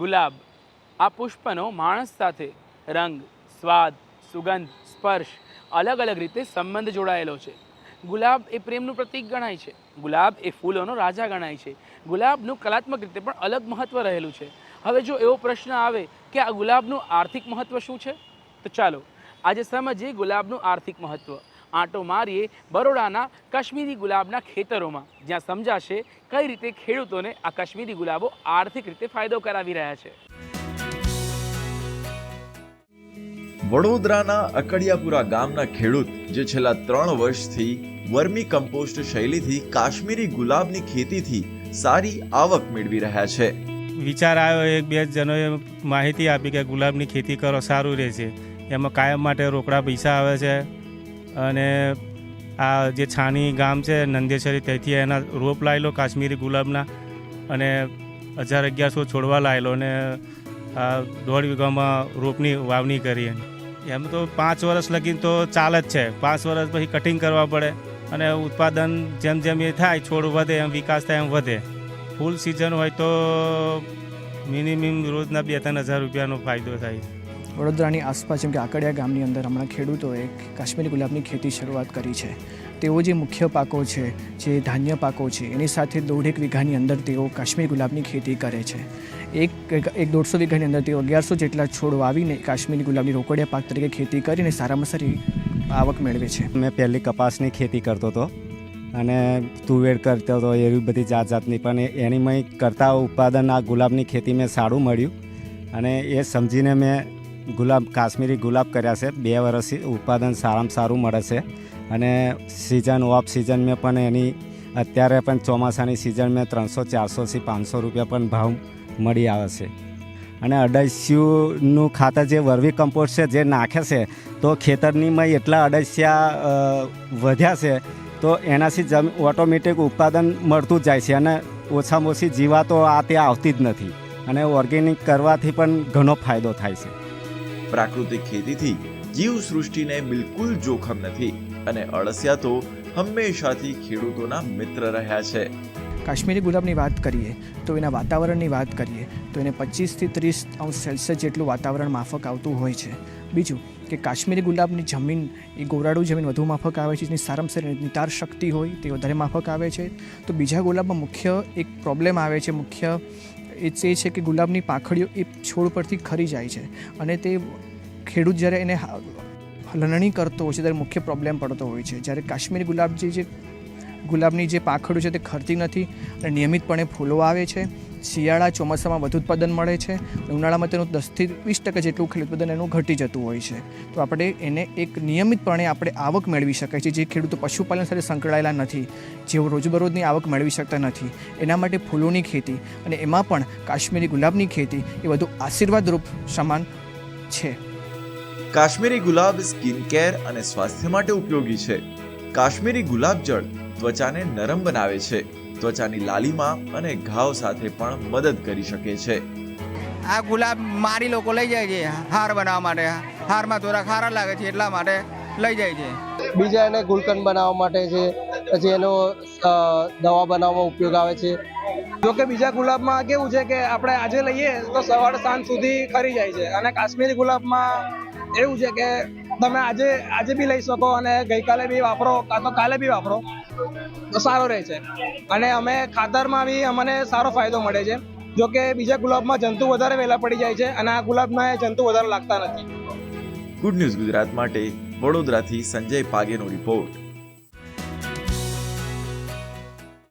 ગુલાબ. આ પુષ્પનો માણસ સાથે રંગ, સ્વાદ, સુગંધ, સ્પર્શ અલગ અલગ રીતે સંબંધ જોડાયેલો છે. ગુલાબ એ પ્રેમનું પ્રતીક ગણાય છે. ગુલાબ એ ફૂલોનો રાજા ગણાય છે. ગુલાબનું કલાત્મક રીતે પણ અલગ મહત્ત્વ રહેલું છે. હવે જો એવો પ્રશ્ન આવે કે આ ગુલાબનું આર્થિક મહત્ત્વ શું છે? તો ચાલો, આજે સમજીએ ગુલાબનું આર્થિક મહત્ત્વ આંટો મારીએ બરોડાના કાશ્મીરી ગુલાબના ખેતરોમાં. જ્યાં સમજાશે કઈ રીતે ખેડૂતોને આ કાશ્મીરી ગુલાબો આર્થિક રીતે ફાયદો કરાવી રહ્યા છે. વડોદરાના અકડિયાપુરા ગામના ખેડૂત જે છેલ્લા ત્રણ વર્ષથી વર્મી કમ્પોસ્ટ શૈલીથી કાશ્મીરી ગુલાબની ખેતીથી સારી આવક મેળવી રહ્યા છે. વિચાર આવ્યો એક બે જણોએ માહિતી આપી કે ગુલાબની ખેતી કરો સારું રહેશે. એમાં કાયમ માટે રોકડા પૈસા આવે છે. અને આ જે છાણી ગામ છે નંદેશ્વરી ત્યાંથી એના રોપ લાવેલો કાશ્મીરી ગુલાબના અને હજાર અગિયારસો છોડવા લાવેલો અને આ દોઢ વીઘામાં રોપની વાવણી કરી એમ તો પાંચ વર્ષ લગીને તો ચાલે જ છે. પાંચ વર્ષ પછી કટિંગ કરવા પડે અને ઉત્પાદન જેમ જેમ એ થાય, છોડ વધે, એમ વિકાસ થાય, એમ વધે. ફૂલ સિઝન હોય તો મિનિમમ રોજના બે, ત્રણ હજાર રૂપિયાનો ફાયદો થાય છે. વડોદરાની આસપાસ, જેમ કે આકડિયા ગામની અંદર હમણાં ખેડૂતોએ કાશ્મીરી ગુલાબની ખેતી શરૂઆત કરી છે. તેઓ જે મુખ્ય પાકો છે, જે ધાન્ય પાકો છે, એની સાથે દોઢેક વીઘાની અંદર તેઓ કાશ્મીરી ગુલાબની ખેતી કરે છે. એક એક દોઢસો વીઘાની અંદર તેઓ અગિયારસો જેટલા છોડ વાવીને કાશ્મીરી ગુલાબની રોકડિયા પાક તરીકે ખેતી કરીને સારામાં સારી આવક મેળવે છે. મેં પહેલી કપાસની ખેતી કરતો હતો અને તુવેર કરતો હતો, એવી બધી જાત જાતની પણ એની મેં કરતા ઉત્પાદન આ ગુલાબની ખેતી મેં સારું મળ્યું અને એ સમજીને મેં ગુલાબ, કાશ્મીરી ગુલાબ કર્યા છે. બે વર્ષથી ઉત્પાદન સારામાં સારું મળે છે. અને સિઝન ઓફ સિઝન મેં પણ એની, અત્યારે પણ ચોમાસાની સિઝન મેં ત્રણસો, ચારસોથી પાંચસો રૂપિયા પણ ભાવ મળી આવે છે. અને અડસિયુંનું ખાતર જે વર્મી કમ્પોસ્ટ છે, જે નાખે છે, તો ખેતરનીમાં એટલા અડસિયા વધ્યા છે, તો એનાથી જમ, ઓટોમેટિક ઉત્પાદન મળતું જ જાય છે અને ઓછામાં ઓછી જીવાતો આ ત્યાં આવતી જ નથી. અને ઓર્ગેનિક કરવાથી પણ ઘણો ફાયદો થાય છે. પ્રાકૃતિક ખેતીથી જીવ સૃષ્ટિને બિલકુલ જોખમ નથી અને અળસિયા તો હંમેશાથી ખેડૂતોના મિત્ર રહ્યા છે. કાશ્મીરી ગુલાબની વાત કરીએ તો એના વાતાવરણની વાત કરીએ તો એને પચીસથી ત્રીસ અંશ સેલ્સિયસ જેટલું વાતાવરણ માફક આવતું હોય છે. બીજું કે કાશ્મીરી ગુલાબની જમીન, એ ગોરાડું જમીન વધુ માફક આવે છે, જેની સારામાં સારી નિતાર શક્તિ હોય તે વધારે માફક આવે છે. તો બીજા ગુલાબમાં મુખ્ય એક પ્રોબ્લેમ આવે છે, મુખ્ય એ એ છે કે ગુલાબની પાંખડીઓ એ છોડ પરથી ખરી જાય છે અને તે ખેડૂત જ્યારે એને લણણી કરતો હોય છે ત્યારે મુખ્ય પ્રોબ્લેમ પડતો હોય છે. જ્યારે કાશ્મીરી ગુલાબ જે ગુલાબની જે પાંખડીઓ છે તે ખરતી નથી અને નિયમિતપણે ફૂલો આવે છે. શિયાળા ચોમાસામાં વધુ ઉત્પાદન મળે છે. ઉનાળામાં તેનું દસથી વીસ ટકા જેટલું ખેડૂત ઉત્પાદન એનું ઘટી જતું હોય છે. તો આપણે એને એક નિયમિતપણે આપણે આવક મેળવી શકાય છે જે ખેડૂતો પશુપાલન સાથે સંકળાયેલા નથી, જેઓ રોજબરોજની આવક મેળવી શકતા નથી. એના માટે ફૂલોની ખેતી અને એમાં પણ કાશ્મીરી ગુલાબની ખેતી એ વધુ આશીર્વાદરૂપ સમાન છે. કાશ્મીરી ગુલાબ સ્કિન કેર અને સ્વાસ્થ્ય માટે ઉપયોગી છે. કાશ્મીરી ગુલાબ જળ ત્વચાને નરમ બનાવે છે. ત્વચાની લાલીમાં અને ઘાવ સાથે પણ મદદ કરી શકે છે. આ ગુલાબ મારી લોકો લઈ જાય છે હાર બનાવવા માટે. હારમાં થોડા ખારા લાગે છે એટલા માટે લઈ જાય છે. બીજા એને ગુલકંદ બનાવવા માટે છે પછી એનો દવા બનાવવામાં ઉપયોગ આવે છે. જોકે બીજા ગુલાબમાં કેવું છે કે આપણે આજે લઈએ તો સવાર સાંજ સુધી ખરી જાય છે. અને કાશ્મીરી ગુલાબમાં એવું છે કે તમે આજે આજે બી લઈ શકો અને ગઈકાલે બી વાપરો, કાં તો કાલે બી વાપરો. તો સારો રહે છે. અને અમે ખાતરમાં બી અમને સારો ફાયદો મળે છે. જો કે બીજા ગુલાબમાં જંતુ વધારે વહેલા પડી જાય છે અને આ ગુલાબમાં જંતુ વધારે લાગતા નથી. ગુડ ન્યૂઝ ગુજરાત માટે, વડોદરાથી સંજય પાગેનો રિપોર્ટ